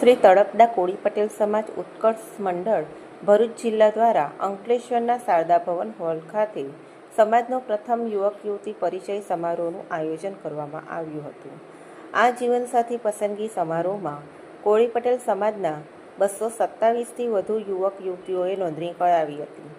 શ્રી તળપદા કોળી પટેલ સમાજ ઉત્કર્ષ મંડળ, ભરૂચ જિલ્લા દ્વારા અંકલેશ્વરના શારદા ભવન હોલ ખાતે સમાજનો પ્રથમ યુવક યુવતી પરિચય સમારોહનું આયોજન કરવામાં આવ્યું હતું. આ જીવનસાથી પસંદગી સમારોહમાં કોળી પટેલ સમાજના બસો સત્તાવીસથી વધુ યુવક યુવતીઓએ નોંધણી કરાવી હતી.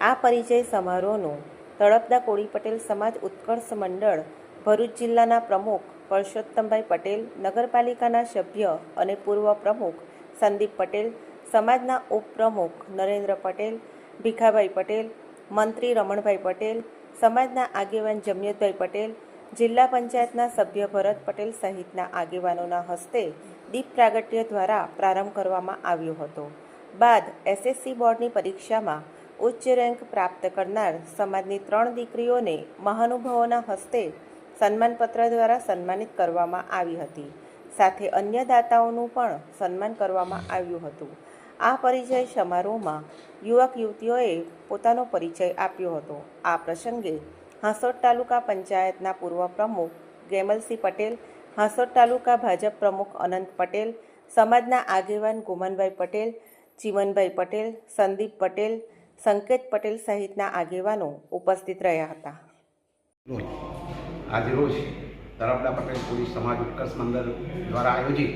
આ પરિચય સમારોહનો તળપદા કોળી પટેલ સમાજ ઉત્કર્ષ મંડળ ભરૂચ જિલ્લાના પ્રમુખ પરસોત્તમભાઈ પટેલ, નગરપાલિકાના સભ્ય અને પૂર્વ પ્રમુખ સંદીપ પટેલ, સમાજના ઉપપ્રમુખ નરેન્દ્ર પટેલ, ભીખાભાઈ પટેલ, મંત્રી રમણભાઈ પટેલ, સમાજના આગેવાન જમયતભાઈ પટેલ, જિલ્લા પંચાયતના સભ્ય ભરત પટેલ સહિતના આગેવાનોના હસ્તે દીપ પ્રાગટ્ય દ્વારા પ્રારંભ કરવામાં આવ્યો હતો. બાદ એસએસસી બોર્ડની પરીક્ષામાં ઉચ્ચ રેન્ક પ્રાપ્ત કરનાર સમાજની ત્રણ દીકરીઓને મહાનુભાવોના હસ્તે સન્માનપત્ર દ્વારા સન્માનિત કરવામાં આવી હતી. સાથે અન્ય દાતાઓનું પણ સન્માન કરવામાં આવ્યું હતું. આ પરિચય સમારોહમાં યુવક યુવતીઓએ પોતાનો પરિચય આપ્યો હતો. આ પ્રસંગે હાંસોદ તાલુકા પંચાયતના પૂર્વ પ્રમુખ ગેમલસિંહ પટેલ હાંસોદ તાલુકા ભાજપ પ્રમુખ અનંત પટેલ, સમાજના આગેવાન ગુમનભાઈ પટેલ ચીમનભાઈ પટેલ, સંદીપ પટેલ, સંકેત પટેલ સહિતના આગેવાનો ઉપસ્થિત રહ્યા હતા. આજરોજ તરફડા પટેલ પોલીસ સમાજ ઉત્કર્ષ મંડળ દ્વારા આયોજિત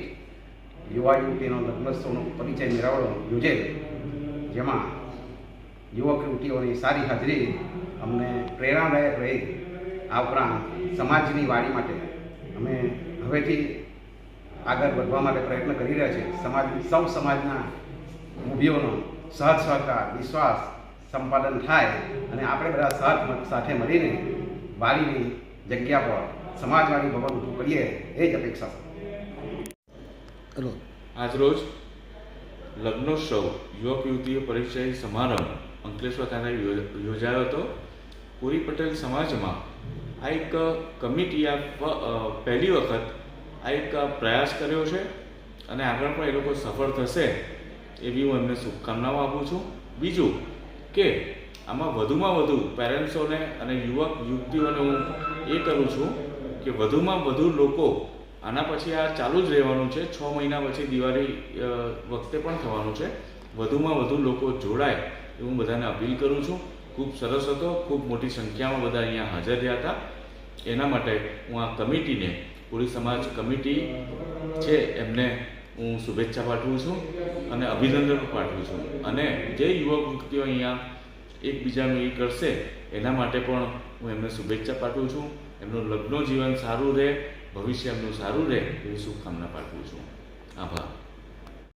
યુવા યુવતીનો લગ્નોત્સવનો પરિચય મેળાવડો યોજેલ, જેમાં યુવક યુવતીઓની સારી હાજરી અમને પ્રેરણાદાયક રહી આ ઉપરાંત સમાજની વાડી માટે અમે હવેથી આગળ વધવા માટે પ્રયત્ન કરી રહ્યા છીએ. સમાજ, સૌ સમાજના મૂવીઓનો સહજ સહકાર, વિશ્વાસ, સંપાદન થાય અને આપણે બધા સાથ સાથે મળીને વાડીની જગ્યા પર સમાજવાડી ભવન ઊભું કરીએ એ જ અપેક્ષા છે. આજરોજ લગ્નોત્સવ યુવક યુવતીઓ પરિચય સમારંભ અંકલેશ્વર ખાતે યોજાયો હતો. પુરી પટેલ સમાજમાં આ એક કમિટી આ પહેલી વખત આ એક પ્રયાસ કર્યો છે અને આગળ પણ એ લોકો સફળ થશે એવી હું એમને શુભકામનાઓ આપું છું. બીજું કે આમાં વધુમાં વધુ પેરેન્ટ્સોને અને યુવક, યુવતીઓને હું એ કરું છું કે વધુમાં વધુ લોકો આના પછી આ ચાલુ જ રહેવાનું છે. છ મહિના પછી દિવાળી વખતે પણ થવાનું છે. વધુમાં વધુ લોકો જોડાય એ હું બધાને અપીલ કરું છું. ખૂબ સરસ હતો, ખૂબ મોટી સંખ્યામાં બધા અહીંયા હાજર રહ્યા હતા. એના માટે હું આ કમિટીને, પૂરી સમાજ કમિટી છે એમને હું શુભેચ્છા પાઠવું છું અને અભિનંદન પાઠવું છું. અને જે યુવક યુવતીઓ અહીંયા એકબીજાનું એ કરશે, એના માટે પણ હું એમને શુભેચ્છા પાઠવું છું. એમનું લગ્ન જીવન સારું રહે, ભવિષ્ય એમનું સારું રહે, એવી શુભકામના પાઠવું છું. આભાર.